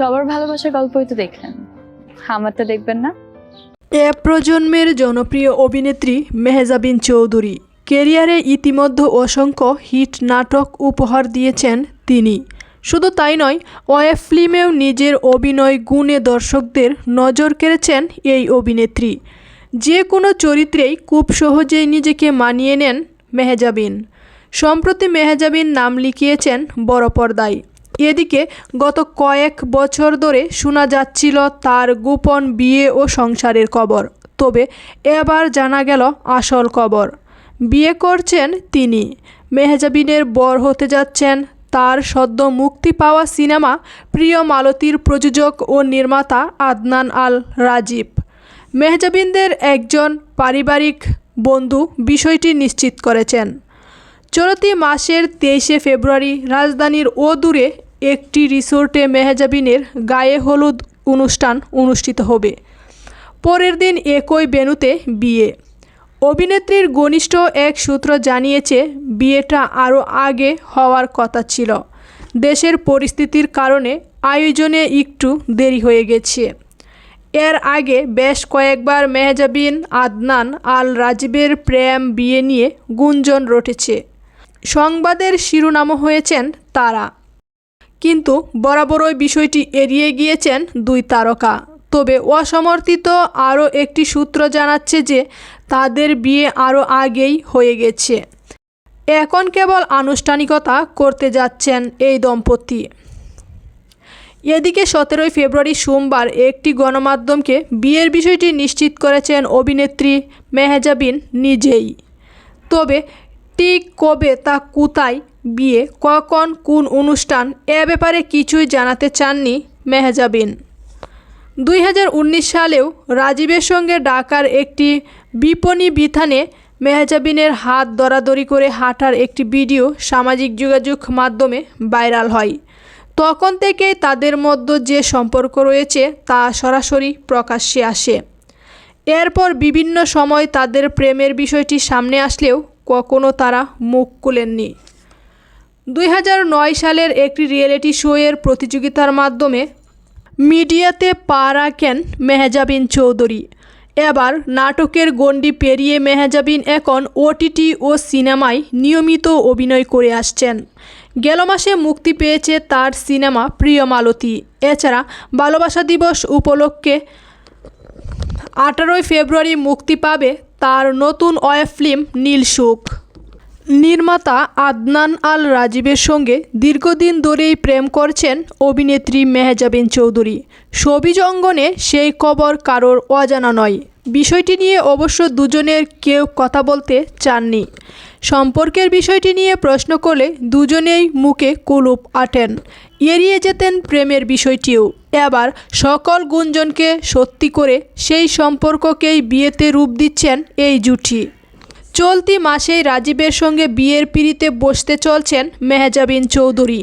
সবার ভালোবাসার গল্পই তো দেখলেন। আমারটা দেখবেন না। এ প্রজন্মের জনপ্রিয় অভিনেত্রী মেহজাবিন চৌধুরী। কেরিয়ারে ইতিমধ্যে অসংখ্য হিট নাটক উপহার দিয়েছেন তিনি। শুধু তাই নয়, ওয়েব ফিল্মেও নিজের অভিনয় গুণে দর্শকদের নজর কেড়েছেন এই অভিনেত্রী। যে কোনো চরিত্রেই খুব সহজেই নিজেকে মানিয়ে নেন মেহজাবিন সম্প্রতি মেহজাবিন নাম লিখিয়েছেন বড় পর্দায়। এদিকে গত কয়েক বছর ধরে শোনা যাচ্ছিল তার গোপন বিয়ে ও সংসারের খবর। তবে এবার জানা গেল আসল খবর। বিয়ে করছেন তিনি। মেহজাবিনের বর হতে যাচ্ছেন। তার সদ্য মুক্তি পাওয়া সিনেমা প্রিয় মালতীর প্রযোজক ও নির্মাতা আদনান আল রাজীব। মেহজাবিনদের একজন পারিবারিক বন্ধু বিষয়টি নিশ্চিত করেছেন। চলতি মাসের তেইশে ফেব্রুয়ারি রাজধানীর ও দূরে একটি রিসোর্টে মেহজাবিনের গায়ে হলুদ অনুষ্ঠান অনুষ্ঠিত হবে। পরের দিন একই বেনুতে বিয়ে। অভিনেত্রীর ঘনিষ্ঠ এক সূত্র জানিয়েছে, বিয়েটা আরও আগে হওয়ার কথা ছিল। দেশের পরিস্থিতির কারণে আয়োজনে একটু দেরি হয়ে গেছে। এর আগে বেশ কয়েকবার মেহজাবিন, আদনান আল রাজীবের প্রেম, বিয়ে নিয়ে গুঞ্জন রটেছে। সংবাদের শিরোনামও হয়েছেন তারা। কিন্তু বরাবরই বিষয়টি এড়িয়ে গিয়েছেন দুই তারকা। তবে অসমর্থিত আরও একটি সূত্র জানাচ্ছে যে তাদের বিয়ে আরও আগেই হয়ে গেছে। এখন কেবল আনুষ্ঠানিকতা করতে যাচ্ছেন এই দম্পতি। এদিকে সতেরোই ফেব্রুয়ারি সোমবার একটি গণমাধ্যমকে বিয়ের বিষয়টি নিশ্চিত করেছেন অভিনেত্রী মেহজাবিন নিজেই। তবে ঠিক কবে তা কোথায় বিয়ে, কখন, কোন অনুষ্ঠান, এ ব্যাপারে কিছুই জানাতে চাননি মেহজাবিন দুই হাজার উনিশ সালেও রাজীবের সঙ্গে ঢাকার একটি বিপণী বিথানে মেহজাবিনের হাত দরাদরি করে হাঁটার একটি ভিডিও সামাজিক যোগাযোগ মাধ্যমে ভাইরাল হয়। তখন থেকেই তাদের মধ্যে যে সম্পর্ক রয়েছে তা সরাসরি প্রকাশ্যে আসে। এরপর বিভিন্ন সময় তাদের প্রেমের বিষয়টি সামনে আসলেও কখনো তারা মুখ খুলেননি। দুই হাজার নয় সালের একটি রিয়েলিটি শোয়ের প্রতিযোগিতার মাধ্যমে মিডিয়াতে পা রাখেন মেহজাবিন চৌধুরী। এবার নাটকের গণ্ডি পেরিয়ে মেহজাবিন এখন ওটিটি ও সিনেমায় নিয়মিত অভিনয় করে আসছেন। গেল মাসে মুক্তি পেয়েছে তার সিনেমা প্রিয় মালতী। এছাড়া ভালোবাসা দিবস উপলক্ষে আঠারোই ফেব্রুয়ারি মুক্তি পাবে তার নতুন ওয়েব ফিল্ম নীলসুখ নির্মাতা আদনান আল রাজীবের সঙ্গে দীর্ঘদিন ধরেই প্রেম করছেন অভিনেত্রী মেহজাবিন চৌধুরী। সবিজ অঙ্গনে, সেই খবর কারোর অজানা নয়। বিষয়টি নিয়ে অবশ্য দুজনের কেউ কথা বলতে চাননি। সম্পর্কের বিষয়টি নিয়ে প্রশ্ন করলে দুজনেই মুখে কুলুপ আটেন। এড়িয়ে যেতেন প্রেমের বিষয়টিও। এবার সকল গুঞ্জনকে সত্যি করে সেই সম্পর্ককেই বিয়েতে রূপ দিচ্ছেন এই জুটি। চলতি মাসেই রাজীবের সঙ্গে বিয়ের পিড়িতে বসতে চলছেন মেহজাবিন চৌধুরী।